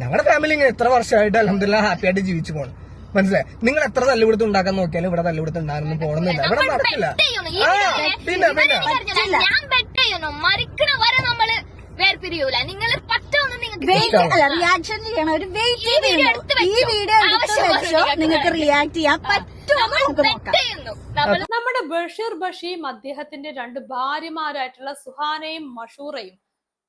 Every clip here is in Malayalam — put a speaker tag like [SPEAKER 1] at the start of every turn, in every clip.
[SPEAKER 1] ഞങ്ങളുടെ ഫാമിലി ഇങ്ങനെ എത്ര വർഷമായിട്ട് അലഹമില്ല ഹാപ്പി ആയിട്ട് ജീവിച്ചു പോകണം മനസ്സിലായി? നിങ്ങൾ എത്ര തല്ലുപിടുത്തം ഉണ്ടാക്കാൻ നോക്കിയാലും ഇവിടെ തല്ലുപിടുത്തം ഉണ്ടാകുന്നു പോകണമെന്നില്ല ഇവിടെ നടക്കില്ല. ആ പിന്നെ പിന്നെ
[SPEAKER 2] മരിക്കണ വരെ നമ്മൾ വേർപിരിയൂല. നിങ്ങൾ
[SPEAKER 3] അല്ല റിയാക്ഷൻ ചെയ്യണം. ഒരു വെയിറ്റ്
[SPEAKER 2] ഈ
[SPEAKER 3] വീഡിയോ എടുത്ത് വെച്ചോ. നിങ്ങൾക്ക് റിയാക്ട് ചെയ്യാൻ പറ്റുമോ നമുക്ക് നോക്കാം.
[SPEAKER 2] നമ്മൾ
[SPEAKER 4] നമ്മുടെ ബഷീർ ബഷീം അദ്ദേഹത്തിന്റെ രണ്ട് ഭാര്യമാരായിട്ടുള്ള സുഹാനയും മഷൂറയും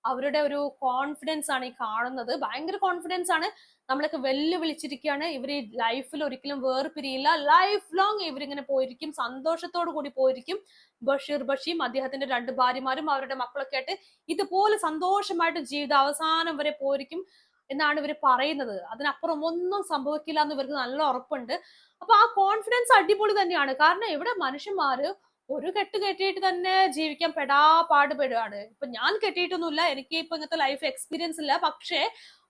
[SPEAKER 4] അവരുടെ ഒരു കോൺഫിഡൻസ് ആണ് ഈ കാണുന്നത്. ഭയങ്കര കോൺഫിഡൻസ് ആണ്. നമ്മളൊക്കെ വെല്ലുവിളിച്ചിരിക്കുകയാണ്. ഇവർ ഈ ലൈഫിൽ ഒരിക്കലും വേർപിരിയില്ല. ലൈഫ് ലോങ് ഇവരിങ്ങനെ പോയിരിക്കും. സന്തോഷത്തോടു കൂടി പോയിരിക്കും. ബഷീർ ബഷീം അദ്ദേഹത്തിന്റെ രണ്ട് ഭാര്യമാരും അവരുടെ മക്കളൊക്കെ ആയിട്ട് ഇതുപോലെ സന്തോഷമായിട്ട് ജീവിതം അവസാനം വരെ പോയിരിക്കും എന്നാണ് ഇവർ പറയുന്നത്. അതിനപ്പുറം ഒന്നും സംഭവിക്കില്ല എന്ന് ഇവർക്ക് നല്ല ഉറപ്പുണ്ട്. അപ്പൊ ആ കോൺഫിഡൻസ് അടിപൊളി തന്നെയാണ്. കാരണം ഇവിടെ മനുഷ്യന്മാര് ഒരു കെട്ട് കെട്ടിയിട്ട് തന്നെ ജീവിക്കാൻ പെടാ പാടുപെടുകയാണ് ഇപ്പൊ ഞാൻ കെട്ടിയിട്ടൊന്നുമില്ല. എനിക്ക് ഇപ്പൊ ഇങ്ങനത്തെ ലൈഫ് എക്സ്പീരിയൻസ് ഇല്ല. പക്ഷേ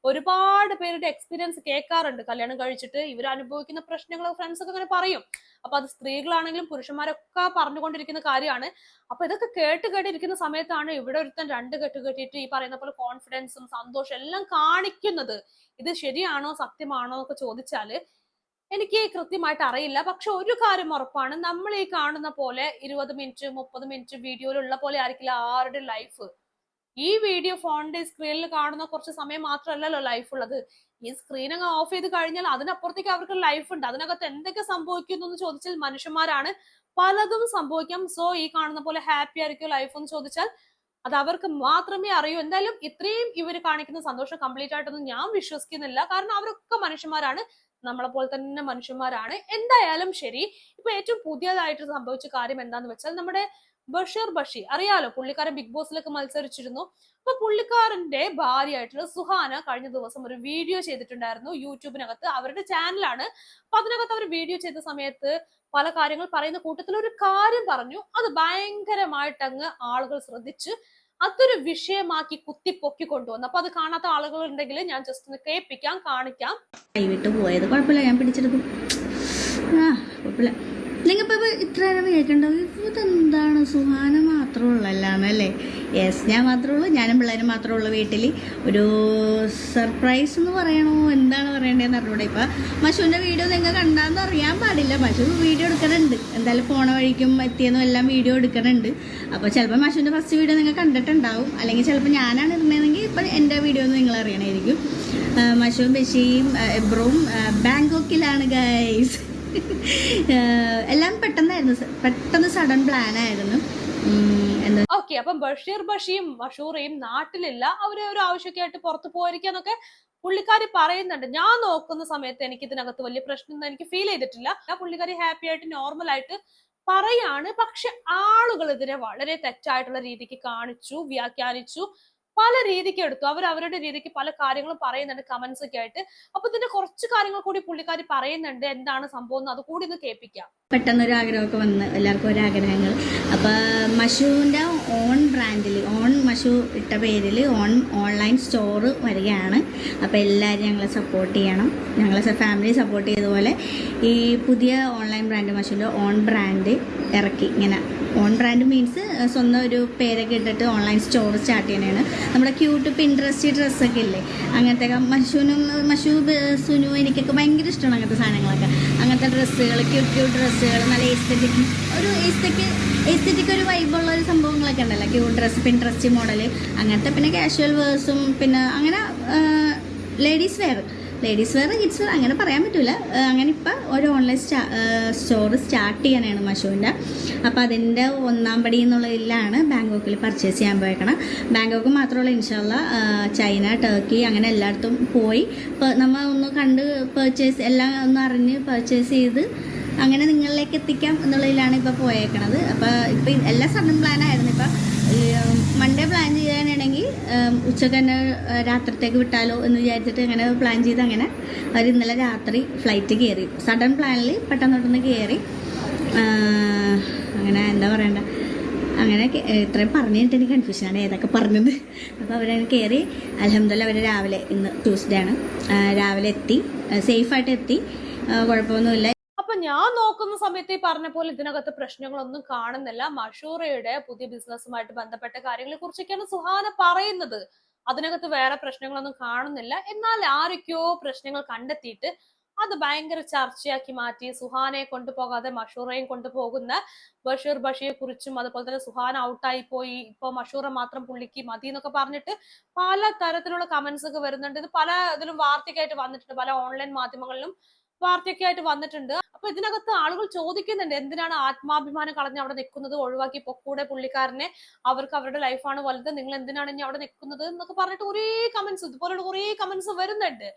[SPEAKER 4] ഒരുപാട് പേരുടെ എക്സ്പീരിയൻസ് കേൾക്കാറുണ്ട്. കല്യാണം കഴിച്ചിട്ട് ഇവർ അനുഭവിക്കുന്ന പ്രശ്നങ്ങൾ ഫ്രണ്ട്സ് ഒക്കെ അങ്ങനെ പറയും. അപ്പൊ അത് സ്ത്രീകളാണെങ്കിലും പുരുഷന്മാരൊക്കെ പറഞ്ഞുകൊണ്ടിരിക്കുന്ന കാര്യമാണ്. അപ്പൊ ഇതൊക്കെ കേട്ട് കേട്ടിരിക്കുന്ന സമയത്താണ് ഇവിടെ ഒരുത്തൻ രണ്ട് കെട്ട് കെട്ടിയിട്ട് ഈ പറയുന്ന പോലെ കോൺഫിഡൻസും സന്തോഷം എല്ലാം കാണിക്കുന്നത്. ഇത് ശരിയാണോ സത്യമാണോ എന്നൊക്കെ ചോദിച്ചാൽ എനിക്ക് കൃത്യമായിട്ട് അറിയില്ല. പക്ഷെ ഒരു കാര്യം ഉറപ്പാണ്. നമ്മൾ ഈ കാണുന്ന പോലെ ഇരുപത് മിനിറ്റ് മുപ്പത് മിനിറ്റ് വീഡിയോയിലുള്ള പോലെ ആയിരിക്കില്ല ആരുടെ ലൈഫ് ഈ വീഡിയോ ഫോണിന്റെ സ്ക്രീനിൽ കാണുന്ന കുറച്ച് സമയം മാത്രമല്ലല്ലോ ലൈഫ് ഉള്ളത്. ഈ സ്ക്രീൻ അങ്ങ് ഓഫ് ചെയ്ത് കഴിഞ്ഞാൽ അതിനപ്പുറത്തേക്ക് അവർക്ക് ലൈഫ് ഉണ്ട്. അതിനകത്ത് എന്തൊക്കെ സംഭവിക്കുന്നു എന്ന് ചോദിച്ചാൽ മനുഷ്യന്മാരാണ്. പലതും സംഭവിക്കാം. സോ ഈ കാണുന്ന പോലെ ഹാപ്പി ആയിരിക്കും ലൈഫ് എന്ന് ചോദിച്ചാൽ അത് അവർക്ക് മാത്രമേ അറിയൂ. എന്തായാലും ഇത്രയും ഇവർ കാണിക്കുന്ന സന്തോഷം കംപ്ലീറ്റ് ആയിട്ടൊന്നും ഞാൻ വിശ്വസിക്കുന്നില്ല. കാരണം അവരൊക്കെ മനുഷ്യന്മാരാണ്. നമ്മളെ പോലെ തന്നെ മനുഷ്യന്മാരാണ്. എന്തായാലും ശരി ഇപ്പൊ ഏറ്റവും പുതിയതായിട്ട് സംഭവിച്ച കാര്യം എന്താന്ന് വെച്ചാൽ നമ്മുടെ ബഷീർ ബഷി അറിയാലോ പുള്ളിക്കാരൻ ബിഗ് ബോസിലൊക്കെ മത്സരിച്ചിരുന്നു. അപ്പൊ പുള്ളിക്കാരന്റെ ഭാര്യയായിട്ടുള്ള സുഹാന കഴിഞ്ഞ ദിവസം ഒരു വീഡിയോ ചെയ്തിട്ടുണ്ടായിരുന്നു യൂട്യൂബിനകത്ത്. അവരുടെ ചാനലാണ്. അപ്പൊ അതിനകത്ത് അവർ വീഡിയോ ചെയ്ത സമയത്ത് പല കാര്യങ്ങൾ പറയുന്ന കൂട്ടത്തിൽ ഒരു കാര്യം പറഞ്ഞു. അത് ഭയങ്കരമായിട്ട് അങ്ങ് ആളുകൾ ശ്രദ്ധിച്ച് അതൊരു വിഷയമാക്കി കുത്തിപ്പൊക്കി കൊണ്ടുവന്നു അപ്പൊ അത് കാണാത്ത ആളുകൾ ഉണ്ടെങ്കിൽ ഞാൻ ജസ്റ്റ് ഒന്ന് കേൾപ്പിക്കാം കാണിക്കാം.
[SPEAKER 3] കൈവിട്ട് പോയത് കുഴപ്പമില്ല ഞാൻ പിടിച്ചെടുക്കും. ആ കുഴപ്പമില്ല. നിങ്ങളിപ്പോൾ ഇത്ര നേരം കേൾക്കണ്ടോ? ഇതെന്താണ്? സുഹാന മാത്രമേ ഉള്ളല്ലാന്നല്ലേ യെസ് ഞാൻ മാത്രമേ ഉള്ളൂ. ഞാനും പിള്ളേരും മാത്രമേ ഉള്ളൂ വീട്ടിൽ ഒരു സർപ്രൈസ് എന്ന് പറയണോ? എന്താണ് പറയേണ്ടതെന്ന് അറിഞ്ഞൂടെ ഇപ്പം. മഷുവിന്റെ വീഡിയോ നിങ്ങൾ കണ്ടാന്ന് അറിയാൻ പാടില്ല. മഷു വീഡിയോ എടുക്കണുണ്ട്. എന്തായാലും പോണ വഴിക്കും എത്തിയെന്നും എല്ലാം വീഡിയോ എടുക്കണുണ്ട്. അപ്പോൾ ചിലപ്പോൾ മഷുവിന്റെ ഫസ്റ്റ് വീഡിയോ നിങ്ങൾ കണ്ടിട്ടുണ്ടാവും. അല്ലെങ്കിൽ ചിലപ്പോൾ ഞാനാണ് ഇടുന്നതെങ്കിൽ ഇപ്പം എന്റെ വീഡിയോ ഒന്ന് നിങ്ങൾ അറിയണമായിരിക്കും. ആ, മഷുവും ബഷിയും എബ്രവും ബാങ്കോക്കിലാണ് ഗൈസ് എല്ലാം പെട്ടെന്നായിരുന്നു. പെട്ടെന്ന് സഡൻ പ്ലാൻ എന്താ
[SPEAKER 4] ഓക്കെ അപ്പം ബഷീർ ബഷിയും ബഷൂറയും നാട്ടിലില്ല. അവർ ഒരു ആവശ്യമൊക്കെയായിട്ട് പുറത്തു പോയിരിക്കാന്നൊക്കെ പുള്ളിക്കാരി പറയുന്നുണ്ട്. ഞാൻ നോക്കുന്ന സമയത്ത് എനിക്ക് ഇതിനകത്ത് വലിയ പ്രശ്നം എനിക്ക് ഫീൽ ചെയ്തിട്ടില്ല. ആ പുള്ളിക്കാരി ഹാപ്പി ആയിട്ട് നോർമൽ ആയിട്ട് പറയാണ്. പക്ഷെ ആളുകൾ ഇതിനെ വളരെ തെറ്റായിട്ടുള്ള രീതിക്ക് കാണിച്ചു വ്യാഖ്യാനിച്ചു. പല രീതിക്ക് എടുത്തു. അവർ അവരുടെ രീതിക്ക് പല കാര്യങ്ങളും പറയുന്നുണ്ട് കമന്റ്സ് ഒക്കെ ആയിട്ട്. അപ്പൊ ഇതിന്റെ കുറച്ച് കാര്യങ്ങൾ കൂടി പുള്ളിക്കാരി പറയുന്നുണ്ട് എന്താണ് സംഭവം എന്ന് അത് കൂടി ഒന്ന് കേൾപ്പിക്കാം.
[SPEAKER 3] പെട്ടെന്നൊരു ആഗ്രഹമൊക്കെ വന്ന് എല്ലാവർക്കും ഒരു ആഗ്രഹങ്ങൾ അപ്പൊ മഷൂന്റെ ഓൺ ബ്രാൻഡിൽ ഓൺ മഷു ഇട്ട പേരിൽ ഓൺ ഓൺലൈൻ സ്റ്റോർ വരികയാണ്. അപ്പൊ എല്ലാവരും ഞങ്ങളെ സപ്പോർട്ട് ചെയ്യണം. ഞങ്ങളെ ഫാമിലി സപ്പോർട്ട് ചെയ്തതുപോലെ ഈ പുതിയ ഓൺലൈൻ ബ്രാൻഡ് മഷൂന്റെ ഓൺ ബ്രാൻഡ് ഇറക്കി. ഇങ്ങനെ ഓൺ ബ്രാൻഡ് മീൻസ് സ്വന്തം ഒരു പേരൊക്കെ ഇട്ടിട്ട് ഓൺലൈൻ സ്റ്റോർ സ്റ്റാർട്ട് ചെയ്യണതാണ് നമ്മുടെ ക്യൂട്ട് പിൻട്രസ്റ്റ് ഡ്രസ്സൊക്കെ ഇല്ലേ? അങ്ങനത്തെ മഷൂനും മഷു സുനു എനിക്കൊക്കെ ഭയങ്കര ഇഷ്ടമാണ് അങ്ങനത്തെ സാധനങ്ങളൊക്കെ. അങ്ങനത്തെ ഡ്രസ്സുകൾ ക്യൂട്ട് ക്യൂട്ട് ഡ്രസ്സുകൾ നല്ല എസ്തറ്റിക് ഒരു എസ്തറ്റിക് എസ്തറ്റിക് ഒരു വൈബുള്ള ഒരു സംഭവങ്ങളൊക്കെ ഉണ്ടല്ലോ. ക്യൂട്ട് ഡ്രസ്സ് പിൻട്രസ്റ്റ് മോഡൽ അങ്ങനത്തെ പിന്നെ കാഷ്വൽ വേഴ്സും പിന്നെ അങ്ങനെ ladies wear ladies wear kids wear അങ്ങനെ പറയാൻ പറ്റില്ല അങ്ങനെ ഇപ്പം ഒരു ഓൺലൈൻ സ്റ്റാ സ്റ്റോർ സ്റ്റാർട്ട് ചെയ്യാനാണ് മഷുവിന്റെ അപ്പോൾ അതിന്റെ ഒന്നാം പടി എന്നുള്ളതിലാണ് ബാങ്കോക്കിൽ പർച്ചേസ് ചെയ്യാൻ പോയേക്കണം. ബാങ്കോക്ക് മാത്രമല്ല ഇൻഷാല്ല ചൈന ടർക്കി അങ്ങനെ എല്ലായിടത്തും പോയി. ഇപ്പോൾ നമ്മ ഒന്ന് കണ്ട് പർച്ചേസ് എല്ലാം ഒന്ന് അറിഞ്ഞ് പർച്ചേസ് ചെയ്ത് അങ്ങനെ നിങ്ങളിലേക്ക് എത്തിക്കാം എന്നുള്ളതിലാണ് ഇപ്പോൾ പോയേക്കണത്. അപ്പോൾ ഇപ്പോൾ എല്ലാ സഡൻ പ്ലാനായിരുന്നു ഇപ്പം മൺഡേ പ്ലാൻ ചെയ്യാനാണെങ്കിൽ ഉച്ചയ്ക്ക് തന്നെ രാത്രിത്തേക്ക് വിട്ടാലോ എന്ന് വിചാരിച്ചിട്ട് അങ്ങനെ പ്ലാൻ ചെയ്ത് അങ്ങനെ അവർ ഇന്നലെ രാത്രി ഫ്ലൈറ്റ് കയറി സഡൻ പ്ലാനിൽ പെട്ടെന്ന് തൊട്ടൊന്ന് കയറി അങ്ങനെ എന്താ പറയണ്ട? അങ്ങനെ ഇത്രയും പറഞ്ഞിട്ട് എനിക്ക് കൺഫ്യൂഷനാണ് ഏതൊക്കെ പറഞ്ഞത്. അപ്പോൾ അവരങ്ങനെ കയറി അലഹമ്മദില്ല അവർ രാവിലെ ഇന്ന് ട്യൂസ്ഡേ ആണ്. രാവിലെ എത്തി. സേഫായിട്ട് എത്തി. കുഴപ്പമൊന്നുമില്ല.
[SPEAKER 4] ഞാൻ നോക്കുന്ന സമയത്ത് ഈ പറഞ്ഞ പോലെ ഇതിനകത്ത് പ്രശ്നങ്ങളൊന്നും കാണുന്നില്ല. മഷൂറയുടെ പുതിയ ബിസിനസ്സുമായിട്ട് ബന്ധപ്പെട്ട കാര്യങ്ങളെ കുറിച്ചൊക്കെയാണ് സുഹാന പറയുന്നത്. അതിനകത്ത് വേറെ പ്രശ്നങ്ങളൊന്നും കാണുന്നില്ല. എന്നാൽ ആരൊക്കെയോ പ്രശ്നങ്ങൾ കണ്ടെത്തിയിട്ട് അത് ഭയങ്കര ചർച്ചയാക്കി മാറ്റി സുഹാനെ കൊണ്ടുപോകാതെ മഷൂറയും കൊണ്ടുപോകുന്ന ബഷീർ ബഷിയെ കുറിച്ചും അതുപോലെ തന്നെ സുഹാൻ ഔട്ടായി പോയി. ഇപ്പൊ മഷൂറ മാത്രം പുള്ളിക്ക് മതി എന്നൊക്കെ പറഞ്ഞിട്ട് പല തരത്തിലുള്ള കമന്റ്സ് ഒക്കെ വരുന്നുണ്ട്. ഇത് പല ഇതിലും വാർത്തയ്ക്കായിട്ട് വന്നിട്ടുണ്ട്. പല ഓൺലൈൻ മാധ്യമങ്ങളിലും വാർത്തയൊക്കെ ആയിട്ട് വന്നിട്ടുണ്ട്. അപ്പൊ ഇതിനകത്ത് ആളുകൾ ചോദിക്കുന്നുണ്ട് എന്തിനാണ് ആത്മാഭിമാനം കളഞ്ഞ് അവിടെ നിൽക്കുന്നത്? ഒഴിവാക്കി പൊക്കൂടെ പുള്ളിക്കാരനെ അവർക്ക് അവരുടെ ലൈഫാണ് വലുത്. നിങ്ങൾ എന്തിനാണ് ഇനി അവിടെ നിൽക്കുന്നത് എന്നൊക്കെ പറഞ്ഞിട്ട് കുറേ കമന്റ്സ് ഇതുപോലുള്ള കുറേ കമന്റ്സ് വരുന്നുണ്ട്.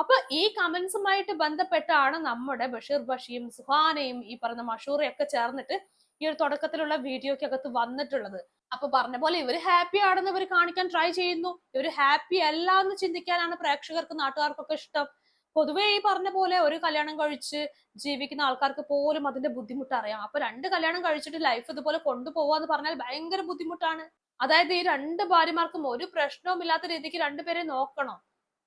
[SPEAKER 4] അപ്പൊ ഈ കമന്റ്സുമായിട്ട് ബന്ധപ്പെട്ടാണ് നമ്മുടെ ബഷീർ ബഷിയും സുഹാനയും ഈ പറഞ്ഞ മഷൂറയും ഒക്കെ ചേർന്നിട്ട് ഈ ഒരു തുടക്കത്തിലുള്ള വീഡിയോക്ക് അകത്ത് വന്നിട്ടുള്ളത്. അപ്പൊ പറഞ്ഞ പോലെ ഇവർ ഹാപ്പി ആണെന്ന് ഇവർ കാണിക്കാൻ ട്രൈ ചെയ്യുന്നു. ഇവർ ഹാപ്പി അല്ല എന്ന് ചിന്തിക്കാനാണ് പ്രേക്ഷകർക്ക് നാട്ടുകാർക്കൊക്കെ ഇഷ്ടം. പൊതുവേ ഈ പറഞ്ഞ പോലെ ഒരു കല്യാണം കഴിച്ച് ജീവിക്കുന്ന ആൾക്കാർക്ക് പോലും അതിന്റെ ബുദ്ധിമുട്ട് അറിയാം. അപ്പൊ രണ്ട് കല്യാണം കഴിച്ചിട്ട് ലൈഫ് ഇതുപോലെ കൊണ്ടുപോവാന്ന് പറഞ്ഞാൽ ഭയങ്കര ബുദ്ധിമുട്ടാണ്. അതായത് ഈ രണ്ട് ഭാര്യമാർക്കും ഒരു പ്രശ്നവും ഇല്ലാത്ത രീതിക്ക് രണ്ടുപേരെ നോക്കണം.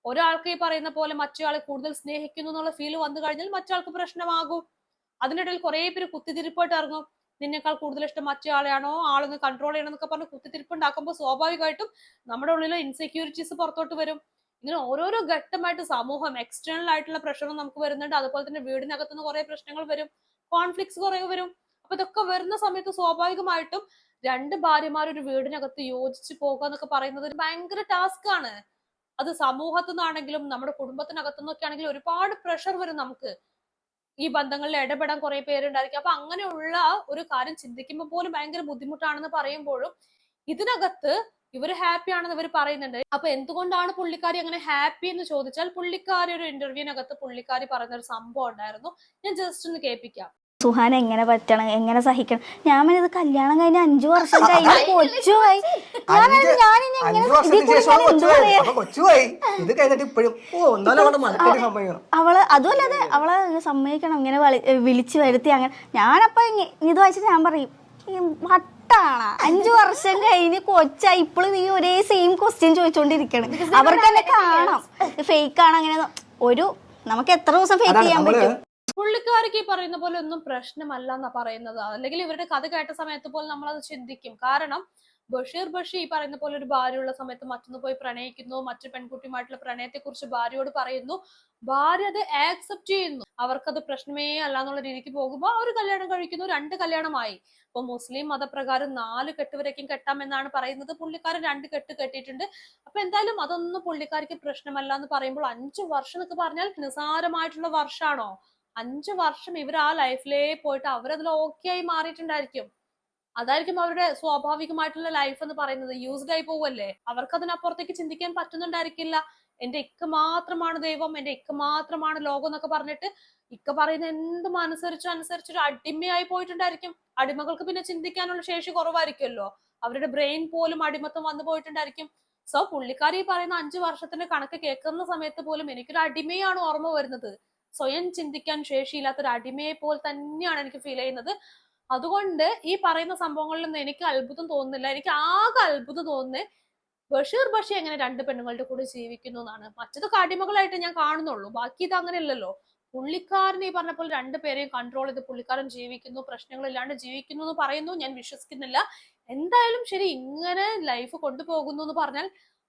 [SPEAKER 4] ഒരാൾക്ക് ഈ പറയുന്ന പോലെ മറ്റേയാളെ കൂടുതൽ സ്നേഹിക്കുന്നു എന്നുള്ള ഫീൽ വന്നു കഴിഞ്ഞാൽ മറ്റേയാൾക്ക് പ്രശ്നമാകും. അതിനിടയിൽ കുറെ പേര് കുത്തിത്തിരിപ്പായിട്ട് ഇറങ്ങും. നിന്നേക്കാൾ കൂടുതൽ ഇഷ്ടം മറ്റേ ആളെയാണോ ആളൊന്ന് കൺട്രോൾ ചെയ്യണം എന്നൊക്കെ പറഞ്ഞ് കുത്തിത്തിരിപ്പ് ഉണ്ടാക്കുമ്പോൾ സ്വാഭാവികമായിട്ടും നമ്മുടെ ഉള്ളിലെ ഇൻസെക്യൂരിറ്റീസ് പുറത്തോട്ട് വരും. ഇങ്ങനെ ഓരോരോ ഘട്ടമായിട്ട് സമൂഹം എക്സ്റ്റേണൽ ആയിട്ടുള്ള പ്രഷറും നമുക്ക് വരുന്നുണ്ട്. അതുപോലെ തന്നെ വീടിനകത്തുനിന്ന് കുറെ പ്രശ്നങ്ങൾ വരും. കോൺഫ്ലിക്ട്സ് കുറെ വരും. അപ്പൊ ഇതൊക്കെ വരുന്ന സമയത്ത് സ്വാഭാവികമായിട്ടും രണ്ട് ഭാര്യമാർ ഒരു വീടിനകത്ത് യോജിച്ച് പോകുക എന്നൊക്കെ പറയുന്നത് ഒരു ഭയങ്കര ടാസ്ക് ആണ്. അത് സമൂഹത്തു നിന്നാണെങ്കിലും നമ്മുടെ കുടുംബത്തിനകത്തു നിന്നൊക്കെ ആണെങ്കിലും ഒരുപാട് പ്രഷർ വരും നമുക്ക്. ഈ ബന്ധങ്ങളിൽ ഇടപെടാൻ കുറെ പേരുണ്ടായിരിക്കും. അപ്പൊ അങ്ങനെയുള്ള ഒരു കാര്യം ചിന്തിക്കുമ്പോൾ പോലും ഭയങ്കര ബുദ്ധിമുട്ടാണെന്ന് പറയുമ്പോഴും ഇതിനകത്ത് ഇവർ ഹാപ്പി ആണെന്ന് ഇവർ പറയുന്നുണ്ട്. അപ്പൊ എന്തുകൊണ്ടാണ് പുള്ളിക്കാരി അങ്ങനെ ഹാപ്പി എന്ന് ചോദിച്ചാൽ പുള്ളിക്കാരി ഒരു ഇന്റർവ്യൂവിനകത്ത് പുള്ളിക്കാരി പറയുന്ന ഒരു സംഭവം ഉണ്ടായിരുന്നു. ഞാൻ ജസ്റ്റ് ഒന്ന് കേൾപ്പിക്കാം.
[SPEAKER 3] സുഹാൻ എങ്ങനെ പറ്റണം? എങ്ങനെ സഹിക്കണം? ഞാൻ ഇത് കല്യാണം കഴിഞ്ഞ അഞ്ചു വർഷം കഴിഞ്ഞ് കൊച്ചുമായി അവൾ അതുമല്ലാതെ അവളെ സമ്മതിക്കണം ഇങ്ങനെ വിളിച്ചു വരുത്തി അങ്ങനെ. ഞാനപ്പൊ ഇത് വായിച്ചിട്ട് ഞാൻ പറയും ഈ വട്ടാണ് അഞ്ചു വർഷം കഴിഞ്ഞ് കൊച്ചായി ഇപ്പോഴും നീ ഒരേ സെയിം ക്വസ്റ്റ്യൻ ചോദിച്ചോണ്ടിരിക്കണം അവർക്ക് തന്നെ കാണാം ഫേക്ക് ആണ് അങ്ങനെ ഒരു നമുക്ക് എത്ര ദിവസം ഫേക്ക് ചെയ്യാൻ പറ്റും?
[SPEAKER 4] പുള്ളിക്കാർക്ക് ഈ പറയുന്ന പോലെ ഒന്നും പ്രശ്നമല്ല എന്നാ പറയുന്നത്. അല്ലെങ്കിൽ ഇവരുടെ കഥ കേട്ട സമയത്ത് പോലും നമ്മൾ അത് ചിന്തിക്കും. കാരണം ബഷീർ ബഷീർ ഈ പറയുന്ന പോലെ ഒരു ഭാര്യയുള്ള സമയത്ത് മറ്റൊന്ന് പോയി പ്രണയിക്കുന്നു മറ്റു പെൺകുട്ടിയുമായിട്ടുള്ള പ്രണയത്തെ കുറിച്ച് ഭാര്യയോട് പറയുന്നു. ഭാര്യ അത് ആക്സെപ്റ്റ് ചെയ്യുന്നു. അവർക്കത് പ്രശ്നമേ അല്ല എന്നുള്ള രീതിക്ക് പോകുമ്പോൾ ഒരു കല്യാണം കഴിക്കുന്നു രണ്ട് കല്യാണമായി. ഇപ്പൊ മുസ്ലിം മതപ്രകാരം നാല് കെട്ട് കെട്ടാം എന്നാണ് പറയുന്നത്. പുള്ളിക്കാരൻ രണ്ട് കെട്ട് കെട്ടിയിട്ടുണ്ട്. അപ്പൊ എന്തായാലും അതൊന്നും പുള്ളിക്കാർക്ക് പ്രശ്നമല്ല എന്ന് പറയുമ്പോൾ അഞ്ചു വർഷം എന്നൊക്കെ പറഞ്ഞാൽ നിസാരമായിട്ടുള്ള വർഷമാണോ അഞ്ചു വർഷം ഇവർ ആ ലൈഫിലേ പോയിട്ട് അവരതിൽ ഓക്കെ ആയി മാറിയിട്ടുണ്ടായിരിക്കും. അതായിരിക്കും അവരുടെ സ്വാഭാവികമായിട്ടുള്ള ലൈഫ് എന്ന് പറയുന്നത്. യൂസ്ഡ് ആയി പോവല്ലേ? അവർക്ക് അതിനപ്പുറത്തേക്ക് ചിന്തിക്കാൻ പറ്റുന്നുണ്ടായിരിക്കില്ല. എന്റെ ഇക്ക മാത്രമാണ് ദൈവം എന്റെ ഇക്ക മാത്രമാണ് ലോകം എന്നൊക്കെ പറഞ്ഞിട്ട് ഇക്ക പറയുന്ന എന്തും അനുസരിച്ച് അനുസരിച്ചൊരു അടിമയായി പോയിട്ടുണ്ടായിരിക്കും. അടിമകൾക്ക് പിന്നെ ചിന്തിക്കാനുള്ള ശേഷി കുറവായിരിക്കുമല്ലോ. അവരുടെ ബ്രെയിൻ പോലും അടിമത്തം വന്നു പോയിട്ടുണ്ടായിരിക്കും. സോ പുള്ളിക്കാരി പറയുന്ന അഞ്ചു വർഷത്തിന്റെ കണക്ക് കേൾക്കുന്ന സമയത്ത് പോലും എനിക്കൊരു അടിമയാണ് ഓർമ്മ വരുന്നത്. സ്വയം ചിന്തിക്കാൻ ശേഷിയില്ലാത്ത ഒരു അടിമയെ പോലെ തന്നെയാണ് എനിക്ക് ഫീൽ ചെയ്യുന്നത്. അതുകൊണ്ട് ഈ പറയുന്ന സംഭവങ്ങളിലൊന്നും എനിക്ക് അത്ഭുതം തോന്നുന്നില്ല. എനിക്ക് ആകെ അത്ഭുതം തോന്നുന്നത് ബഷീർ ബഷി എങ്ങനെ രണ്ട് പെണ്ണുങ്ങളുടെ കൂടെ ജീവിക്കുന്നു എന്നാണ്. മറ്റതൊക്കെ അടിമകളായിട്ട് ഞാൻ കാണുന്നുള്ളൂ. ബാക്കി ഇത് അങ്ങനെ ഇല്ലല്ലോ. പുള്ളിക്കാരൻ ഈ പറഞ്ഞ പോലെ രണ്ടുപേരെയും കൺട്രോൾ ചെയ്ത് പുള്ളിക്കാരൻ ജീവിക്കുന്നു പ്രശ്നങ്ങളില്ലാണ്ട് ജീവിക്കുന്നു എന്ന് പറയുന്നു. ഞാൻ വിശ്വസിക്കുന്നില്ല. എന്തായാലും ശരി ഇങ്ങനെ ലൈഫ് കൊണ്ടുപോകുന്നു എന്ന് പറഞ്ഞാൽ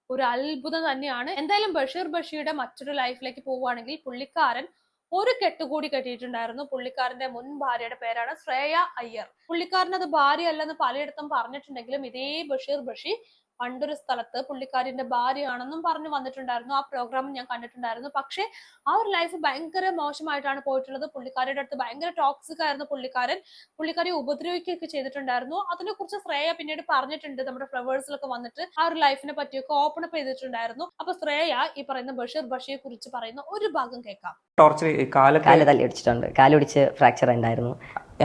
[SPEAKER 4] ഒരു അത്ഭുതം തന്നെയാണ്. എന്തായാലും ബഷീർ ബഷിയുടെ മറ്റൊരു ലൈഫിലേക്ക് പോവുകയാണെങ്കിൽ പുള്ളിക്കാരൻ ഒരു കെട്ടുകൂടി കെട്ടിയിട്ടുണ്ടായിരുന്നു. പുള്ളിക്കാരന്റെ മുൻ ഭാര്യയുടെ പേരാണ് ശ്രേയ അയ്യർ. പുള്ളിക്കാരൻ അത് ഭാര്യ അല്ലെന്ന് പലയിടത്തും പറഞ്ഞിട്ടുണ്ടെങ്കിലും ഇതേ ബഷീർ ബഷി പണ്ടൊരു സ്ഥലത്ത് പുള്ളിക്കാരിന്റെ ഭാര്യയാണെന്നും പറഞ്ഞു വന്നിട്ടുണ്ടായിരുന്നു. ആ പ്രോഗ്രാം ഞാൻ കണ്ടിട്ടുണ്ടായിരുന്നു. പക്ഷെ ആ ഒരു ലൈഫ് ഭയങ്കര മോശമായിട്ടാണ് പോയിട്ടുള്ളത്. പുള്ളിക്കാരിയുടെ അടുത്ത് ഭയങ്കര ടോക്സിക് ആയിരുന്നു പുള്ളിക്കാരൻ. പുള്ളിക്കാരി ഉപദ്രവിക്കുകയൊക്കെ ചെയ്തിട്ടുണ്ടായിരുന്നു. അതിനെ കുറിച്ച് ശ്രേയ പിന്നീട് പറഞ്ഞിട്ടുണ്ട്. നമ്മുടെ ഫ്ലവേഴ്സിലൊക്കെ വന്നിട്ട് ആ ഒരു ലൈഫിനെ പറ്റിയൊക്കെ ഓപ്പൺ അപ്പ് ചെയ്തിട്ടുണ്ടായിരുന്നു. അപ്പൊ ശ്രേയ ഈ പറയുന്ന ബഷീർ ബഷിയെ കുറിച്ച് പറയുന്ന ഒരു ഭാഗം കേൾക്കാം.
[SPEAKER 5] ടോർച്ചർ കാൽ
[SPEAKER 6] കാൽ തല്ലി അടിച്ചിട്ടുണ്ട്. കാലൊടിച്ച് ഫ്രാക്ചർ ഉണ്ടായിരുന്നു.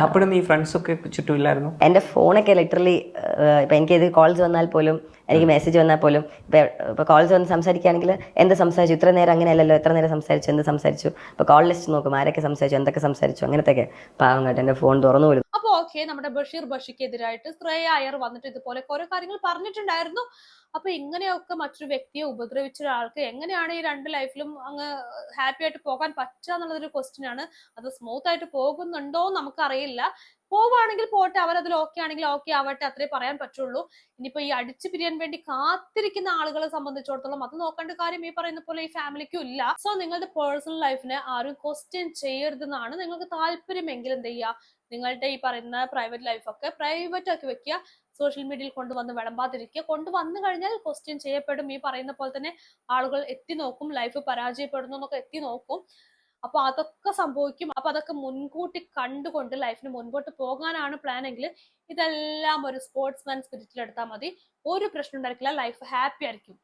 [SPEAKER 5] അപ്പോഴും ഈ ഫ്രണ്ട്സ് ഒക്കെ ചുറ്റും
[SPEAKER 6] എന്റെ ഫോണൊക്കെ ലിറ്ററലി ഇപ്പം എനിക്ക് ഇത് കോൾസ് വന്നാൽ പോലും എനിക്ക് മെസ്സേജ് വന്നാൽ പോലും ഇപ്പം ഇപ്പോൾ കോൾസ് വന്ന് സംസാരിക്കുകയാണെങ്കിൽ എന്ത് സംസാരിച്ചു? ഇത്ര നേരം അങ്ങനെയല്ലല്ലോ എത്ര നേരം സംസാരിച്ചു എന്ത് സംസാരിച്ചു? ഇപ്പോൾ കോൾ ലിസ്റ്റ് നോക്കും ആരൊക്കെ സംസാരിച്ചു എന്തൊക്കെ സംസാരിച്ചു അങ്ങനത്തെയൊക്കെ പാവം കേട്ടോ എന്റെ ഫോൺ തുറന്നു പോലും.
[SPEAKER 4] ഓക്കെ നമ്മുടെ ബഷീർ ബഷിക്കെതിരായിട്ട് ശ്രേയ അയർ വന്നിട്ട് ഇതുപോലെ കുറെ കാര്യങ്ങൾ പറഞ്ഞിട്ടുണ്ടായിരുന്നു. അപ്പൊ ഇങ്ങനെയൊക്കെ മറ്റൊരു വ്യക്തിയെ ഉപദ്രവിച്ച ഒരാൾക്ക് എങ്ങനെയാണ് ഈ രണ്ട് ലൈഫിലും അങ്ങ് ഹാപ്പി ആയിട്ട് പോകാൻ പറ്റുക എന്നുള്ളതൊരു ക്വസ്റ്റ്യൻ ആണ്. അത് സ്മൂത്ത് ആയിട്ട് പോകുന്നുണ്ടോ നമുക്കറിയില്ല. പോവാണെങ്കിൽ പോട്ടെ അവരതിൽ ഓക്കെ ആണെങ്കിൽ ഓക്കെ ആവട്ടെ അത്രേ പറയാൻ പറ്റുള്ളൂ. ഇനിയിപ്പോ ഈ അടിച്ചു പിരിയാൻ വേണ്ടി കാത്തിരിക്കുന്ന ആളുകളെ സംബന്ധിച്ചിടത്തോളം അത് നോക്കേണ്ട കാര്യം ഈ പറയുന്ന പോലെ ഈ ഫാമിലിക്കും ഇല്ല. സോ നിങ്ങളുടെ പേഴ്സണൽ ലൈഫിനെ ആരും ക്വസ്റ്റ്യൻ ചെയ്യരുതെന്നാണ് നിങ്ങൾക്ക് താല്പര്യമെങ്കിൽ എന്ത് ചെയ്യുക? നിങ്ങളുടെ ഈ പറയുന്ന പ്രൈവറ്റ് ലൈഫൊക്കെ പ്രൈവറ്റ് ആക്കി വെക്കുക. സോഷ്യൽ മീഡിയയിൽ കൊണ്ടുവന്ന് വിളമ്പാതിരിക്കുക. കൊണ്ടുവന്നു കഴിഞ്ഞാൽ ക്വസ്റ്റ്യൻ ചെയ്യപ്പെടും. ഈ പറയുന്ന പോലെ തന്നെ ആളുകൾ എത്തി നോക്കും. ലൈഫ് പരാജയപ്പെടുന്നു എന്നൊക്കെ എത്തി നോക്കും. അപ്പൊ അതൊക്കെ സംഭവിക്കും. അപ്പൊ അതൊക്കെ മുൻകൂട്ടി കണ്ടുകൊണ്ട് ലൈഫിന് മുൻപോട്ട് പോകാനാണ് പ്ലാൻ എങ്കിൽ ഇതെല്ലാം ഒരു സ്പോർട്സ്മാൻ സ്പിരിറ്റിൽ എടുത്താൽ മതി. ഒരു പ്രശ്നം ഉണ്ടായിരിക്കില്ല ലൈഫ് ഹാപ്പി ആയിരിക്കും.